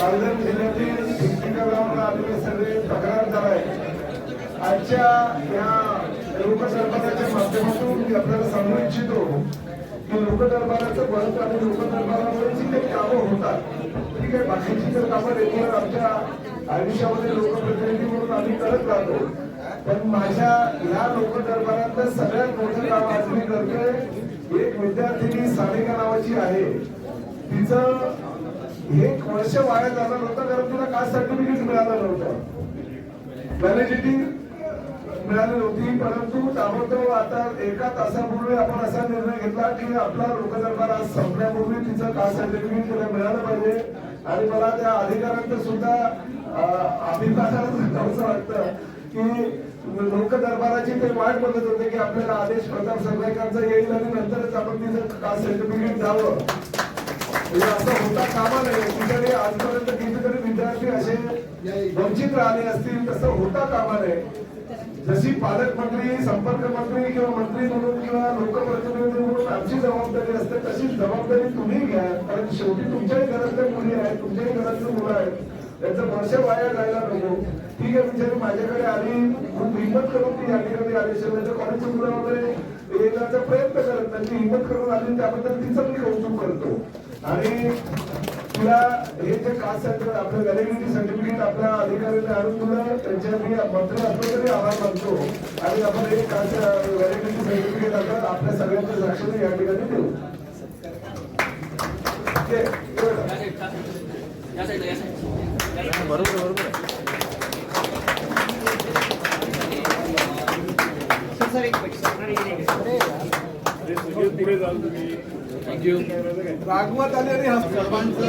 पालघर जिल्ह्यातील ठिकठिकाणावर आपले सगळे तक्रारदार आहेत आजच्या या लोकदरबाराच्या माध्यमातून मी आपल्याला सांगू इच्छितो की लोकदरबाराचं बंद आणि लोकदरबारामुळे जी काही कामं होतात ठीक आहे बाकीची तर कामं रेग्युलर आमच्या आयुष्यामध्ये लोकप्रतिनिधी म्हणून आम्ही करत राहतो. पण माझ्या या लोकदरबारातलं सगळ्यात मोठं काम आज मी करतोय एक विद्यार्थिनी सानिका नावाची आहे. तिचं एक वर्ष वाया झालं नव्हतं कारण तिला कास्ट सर्टिफिकेट मिळालं नव्हतं. व्हॅलिडिटी मिळाली नव्हती परंतु ताबडतोब आता एका तासापूर्वी आपण असा निर्णय घेतला की आपला लोकदरबार आज संपण्यापूर्वी तिचं कास्ट सर्टिफिकेट तिला मिळालं पाहिजे. आणि मला त्या अधिकाऱ्यांचं सुद्धा अं, अभिमानानं असं वाटतं की लोक दरबाराची ते वाट बघत होते की आपल्याला आदेश प्रताप सरकारचा येईल आणि नंतरच आपण तिचं सर्टिफिकेट जावं म्हणजे असं होता कामा नये. कुठेतरी आजपर्यंत कितीतरी विद्यार्थी असे वंचित राहिले असतील तसं होता कामा नये. जशी पालकमंत्री संपर्क मंत्री किंवा मंत्री म्हणून किंवा लोकप्रतिनिधी म्हणून आमची जबाबदारी असते तशीच जबाबदारी तुम्ही घ्या कारण शेवटी तुमच्याही घरातल्या मुली आहेत तुमच्याही घरातली मुलं आहेत त्यांचं वर्ष वाया जायला नको. ठीक आहे बिचारी माझ्याकडे आली खूप हिंमत करून ती या ठिकाणी आली शिवाय कॉलेजची मुलं वगैरे येण्याचा प्रयत्न करत नाही. ती हिंमत करून आली त्याबद्दल तिचं मी कौतुक करतो. आणि तुला हे जे कास्ट सर्टिफिकेट आपलं व्हॅलिडिटी सर्टिफिकेट आपल्या अधिकाऱ्याने आणून तुला त्यांच्या मी मंत्र असलो तरी आभार मानतो. आणि आपण हे कास्ट व्हॅलिडिटी सर्टिफिकेट आता आपल्या सगळ्यांच्या साक्षीने या ठिकाणी देऊ. ओके, एवढं. रागवत आले रे सर्वांचं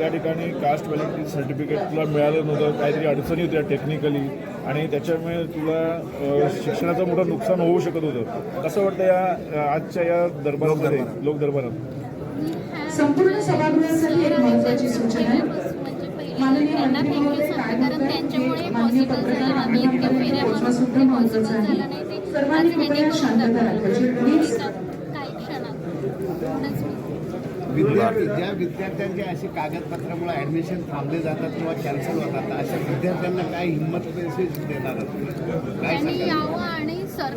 या ठिकाणी कास्ट व्हॅलिडिटी सर्टिफिकेटला मिळालं नव्हतं काहीतरी अडचणी होत्या टेक्निकली आणि त्याच्यामुळे तुला शिक्षणाचं मोठं नुकसान होऊ शकत होतं. कसं वाटतं या आजच्या या दरबारामध्ये लोक दरबारात संपूर्ण सभागृहासाठी एक महत्वाची सूचना आहे. माननीय कारण त्यांच्यामुळे आम्ही इतक्या फेऱ्या सुद्धा महत्वाचं आहे. सर्वांनी कृपया शांतता राखायची. प्लीज काही क्षणात एवढंच मी. विद्यार्थी ज्या विद्यार्थ्यांची अशी कागदपत्रामुळे ऍडमिशन थांबले जातात किंवा कॅन्सल होतात अशा विद्यार्थ्यांना काय हिंमत मेसेज देणार त्यांनी यावं आणि सर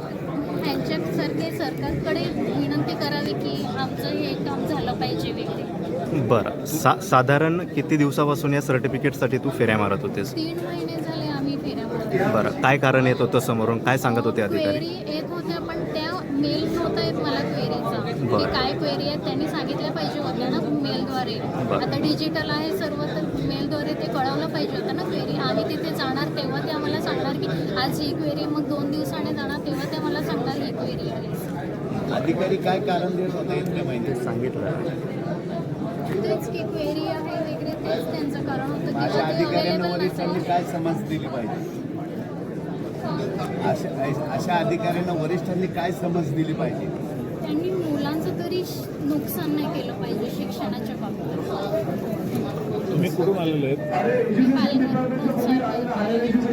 ह्यांच्यासारखे सरकारकडे विनंती करावी की आमचं हे काम झालं पाहिजे बरं. सा साधारण किती दिवसापासून या सर्टिफिकेटसाठी तू फेऱ्या मारत होतेस? तीन महिने झाले आम्ही फेऱ्या मारतो बरं. काय कारण येत होतं समोरून? काय सांगत होते अधिकारी? येत होत्या पण त्या मेल नव्हता येत मला. की बरं. काय क्वेरी आहे त्यांनी सांगितलं पाहिजे होत्या ना मेलद्वारे. आता डिजिटल आहे सर्व तर मेलद्वारे ते कळवलं पाहिजे होतं ना क्वेरी आम्ही तिथे जाणार तेव्हा ते आम्हाला सांगणार की आज ही क्वेरी मग दोन दिवसाने जाणार तेव्हा ते मला सांगणार ही क्वेरी आहे. अधिकारी काय कारण देत होते इतक्या महिने सांगितलं. तेच की क्वेरी आहे वगैरे तेच त्यांचं कारण होतं. काय समज दिली पाहिजे? अशा अशा अधिकाऱ्यांना वरिष्ठांनी काय समज दिली पाहिजे? श- नुकसान नाही केलं पाहिजे शिक्षणाच्या बाबतीत? तुम्ही कुठून आलेले आहेत? एज्युकेशन